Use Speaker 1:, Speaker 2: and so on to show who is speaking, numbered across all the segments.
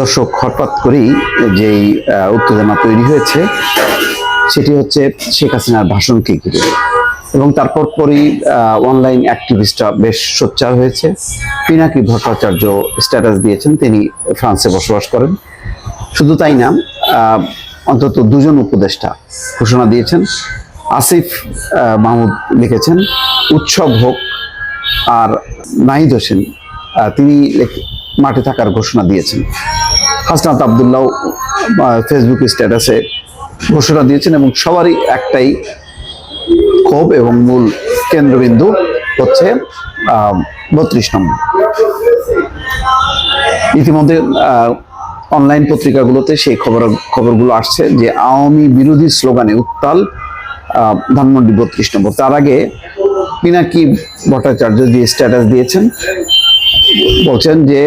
Speaker 1: দর্শক হঠাৎ করেই যেই উত্তেজনা তৈরি হয়েছে, সেটি হচ্ছে শেখ হাসিনার ভাষণকে ঘিরে। এবং তারপর পরই অনলাইন অ্যাক্টিভিস্টরা বেশ সোচ্চার হয়েছে। পিনাকি ভট্টাচার্য স্ট্যাটাস দিয়েছেন, তিনি ফ্রান্সে বসবাস করেন। শুধু তাই না অন্তত দুজন উপদেষ্টা ঘোষণা দিয়েছেন। আসিফ মাহমুদ লিখেছেন, উৎসব হোক। আর নাহিদ হোসেন তিনি মাঠে থাকার ঘোষণা দিয়েছেন। হাসনাত আবদুল্লাহ ফেসবুক স্ট্যাটাসে ঘোষণা দিয়েছেন এবং সবারই একটাই ক্ষোভ এবং মূল কেন্দ্রবিন্দু হচ্ছে বত্রিশ নম্বর। ইতিমধ্যে অনলাইন পত্রিকাগুলোতে সেই খবর, খবরগুলো আসছে যে আওয়ামী বিরোধী স্লোগানে উত্তাল ধানমন্ডি বত্রিশ নম্বর। তার আগে পিনাকি ভট্টাচার্য যে স্ট্যাটাস দিয়েছেন বলছেন যে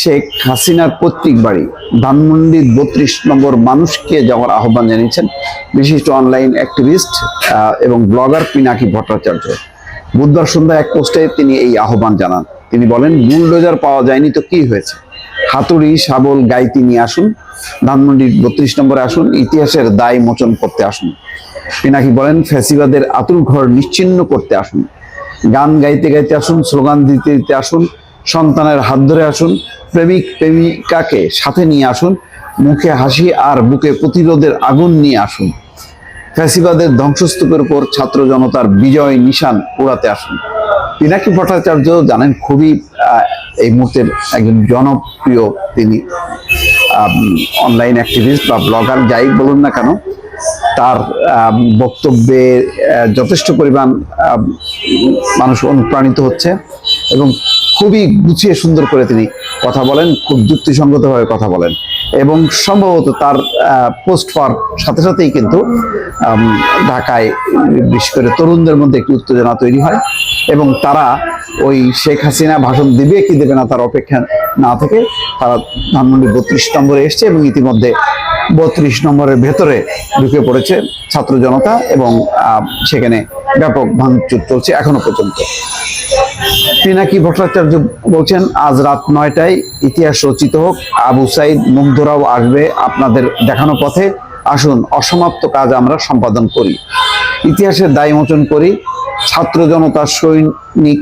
Speaker 1: শেখ হাসিনার পৈতৃক বাড়ি ধানমন্ডির বত্রিশ নম্বর মানুষকে যাওয়ার আহ্বান জানিয়েছেন। বিশিষ্ট অনলাইন অ্যাক্টিভিস্ট এবং ব্লগার পিনাকি ভট্টাচার্য। বুধবার সন্ধ্যা এক পোস্টে তিনি এই আহ্বান জানান। তিনি বলেন, বুলডোজার পাওয়া যায়নি তো কি হয়েছে? হাতুড়ি, শাবল, গাইতি নিয়ে আসুন। ধানমন্ডির বত্রিশ নম্বরে আসুন, ইতিহাসের দায় মোচন করতে আসুন। পিনাকি বলেন, ফ্যাসিবাদের আতুর ঘর নিশ্চিন্ন করতে আসুন। গান গাইতে গাইতে আসুন, স্লোগান দিতে দিতে আসুন সন্তানের হাত ধরে আসুন, প্রেমিক, প্রেমিকাকে সাথে নিয়ে আসুন, মুখে হাসি আর বুকে প্রতিরোধের আগুন নিয়ে আসুন। ফ্যাসিবাদের ধ্বংসস্তূপের উপর ছাত্র জনতার বিজয় নিশান পোড়াতে আসুন। পিনাকি ভট্টাচার্য জানেন খুবই এই মুহূর্তের একজন জনপ্রিয় তিনি অনলাইন অ্যাক্টিভিস্ট বা ব্লগার যাই বলুন না কেন, তার বক্তব্যে যথেষ্ট পরিমাণ মানুষ অনুপ্রাণিত হচ্ছে এবং খুবই গুছিয়ে সুন্দর করে তিনি কথা বলেন, খুব যুক্তিসঙ্গতভাবে কথা বলেন। এবং সম্ভবত তার পোস্ট পাওয়ার সাথে সাথেই কিন্তু ঢাকায় বিশেষ করে তরুণদের মধ্যে একটি উত্তেজনা তৈরি হয় এবং তারা ওই শেখ হাসিনা ভাষণ দিবে কি দেবে না তার অপেক্ষা না থেকে তারা ধানমন্ডি বত্রিশ নম্বরে এসছে এবং ইতিমধ্যে বত্রিশ নম্বরের ভেতরে ঢুকে পড়েছে ছাত্র জনতা এবং সেখানে ব্যাপক ভাঙচুর চলছে এখনও পর্যন্ত। পিনাকি ভট্টাচার্য বলছেন, আজ রাত নয়টায় ইতিহাস রচিত হোক, আবু সাইদ মুগ্ধরাও আসবে আপনাদের দেখানো পথে। আসুন, অসমাপ্ত কাজ আমরা সম্পাদন করি। ইতিহাসের দায় মোচন করি। ছাত্র জনতা সৈনিক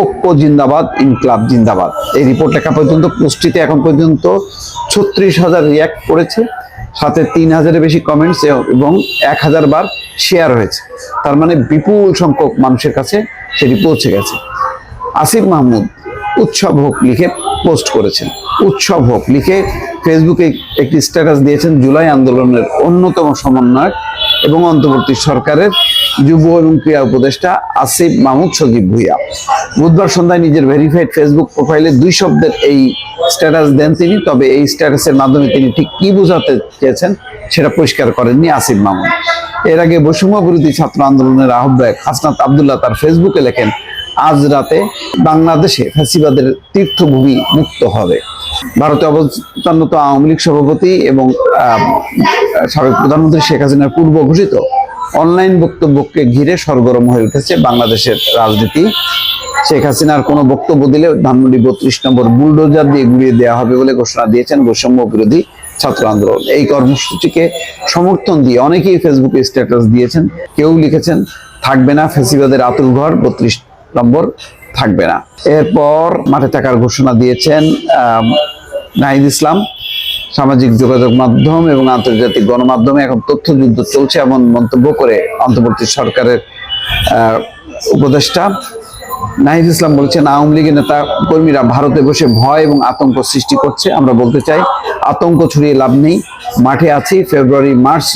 Speaker 1: ঐক্য জিন্দাবাদ, ইনকলাব জিন্দাবাদ। এই রিপোর্ট লেখা পর্যন্ত পুষ্টিতে এখন পর্যন্ত ছত্রিশ হাজার রিয়াক্ট করেছে। সাথে তিন হাজারের বেশি কমেন্টস এবং এক হাজার বার শেয়ার হয়েছে। তার মানে বিপুল সংখ্যক মানুষের কাছে সেটি পৌঁছে গেছে। আসিফ মাহমুদ উৎসব হোক লিখে পোস্ট করেছেন। উৎসব হোক লিখে ফেসবুকে একটি স্ট্যাটাস দিয়েছেন জুলাই আন্দোলনের অন্যতম সমন্বয়ক এবং অন্তর্বর্তী সরকারের যুব এবং ক্রীড়া উপদেষ্টা আসিফ মাহমুদ সজীব ভুইয়া। বুধবার সন্ধ্যায় নিজের ভেরিফাইড ফেসবুক প্রোফাইলে দুই শব্দের এই স্ট্যাটাস দেন তিনি, তবে এই স্ট্যাটাসের মাধ্যমে তিনি ঠিক কি বোঝাতে চেয়েছেন সেটা পরিষ্কার করেননি আসিফ মাহমুদ। এর আগে বৈষম্য বিরোধী ছাত্র আন্দোলনের আহ্বায়ক হাসনাত আবদুল্লাহ তার ফেসবুকে লেখেন আজ রাতে বাংলাদেশে ফ্যাসিবাদের তীর্থভূমি মুক্ত হবে। ভারতে অবস্থানরত আওয়ামী লীগ সভাপতি এবং সাবেক প্রধানমন্ত্রী শেখ হাসিনার পূর্ব ঘোষিত অনলাইন বক্তব্যকে ঘিরে সরগরম হয়ে উঠেছে বাংলাদেশের রাজনীতি। শেখ হাসিনার কোনো বক্তব্য দিলে ধানমন্ডি বত্রিশ নম্বর বুলডোজার দিয়ে গুড়িয়ে দেওয়া হবে বলে ঘোষণা দিয়েছেন বৈষম্য বিরোধী ছাত্র আন্দোলন। এই কর্মসূচিকে সমর্থন দিয়ে অনেকেই ফেসবুকে স্ট্যাটাস দিয়েছেন। কেউ লিখেছেন, থাকবে না ফেসিবাদের আতুল ঘর, বত্রিশ নম্বর থাকবে না। এরপর মাঠে থাকার ঘোষণা দিয়েছেন নাহিদ ইসলাম। সামাজিক যোগাযোগ মাধ্যম এবং আন্তর্জাতিক গণমাধ্যমে এখন তথ্যযুদ্ধ চলছে এমন মন্তব্য করে অন্তর্বর্তী সরকারের উপদেষ্টা। নাহিদ ইসলাম বলছেন, আওয়ামী লীগের নেতা কর্মীরা ভারতে বসে ভয় এবং আতঙ্ক সৃষ্টি করছে। আমরা বলতে চাই, আতঙ্ক ছড়িয়ে লাভ নেই। মাঠে আছি, ফেব্রুয়ারি, মার্চ,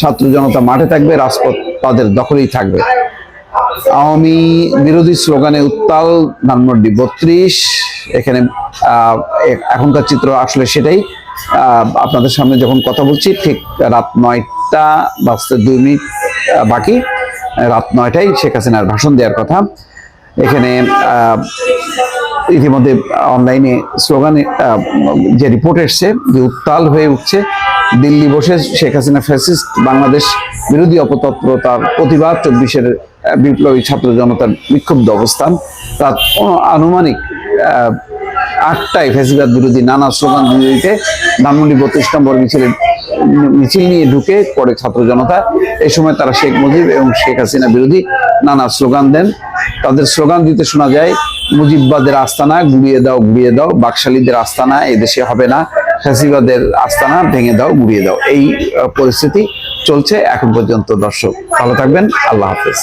Speaker 1: ছাত্র জনতা মাঠে থাকবে, রাজপথ তাদের দখলেই থাকবে। আওয়ামী বিরোধী স্লোগানে উত্তাল ধানমন্ডি বত্রিশ। এখানে এখনকার চিত্র আসলে সেটাই। আপনাদের সামনে যখন কথা বলছি, ঠিক রাত নয়টা বাজতে দুই মিনিট বাকি। রাত নয়টায় শেখ হাসিনার ভাষণ দেওয়ার কথা। এখানে ইতিমধ্যে অনলাইনে স্লোগানে যে রিপোর্ট এসছে, যে উত্তাল হয়ে উঠছে দিল্লি বসে শেখ হাসিনা ফ্যাসিস্ট বাংলাদেশ বিরোধী অপতৎপরতার প্রতিবাদ, চব্বিশের বিপ্লবী ছাত্র জনতার বিক্ষুব্ধ অবস্থান রাত আনুমানিক আটটায় ফেসিবাদ বিরোধী নানা স্লোগান দিতে ধানমন্ডি বত্রিশ নম্বর মিছিলে, মিছিল নিয়ে ঢুকে পড়ে ছাত্র জনতা। এই সময় তারা শেখ মুজিব এবং শেখ হাসিনা বিরোধী নানা স্লোগান দেন। তাদের স্লোগান দিতে শোনা যায়, মুজিববাদের আস্তানা, গুড়িয়ে দাও গুড়িয়ে দাও, বাকশালীদের আস্তানা এদেশে হবে না। ফ্যাসিবাদের আস্তানা ভেঙে দাও গুড়িয়ে দাও। এই পরিস্থিতি চলছে এখন পর্যন্ত দর্শক। ভালো থাকবেন। আল্লাহ হাফেজ।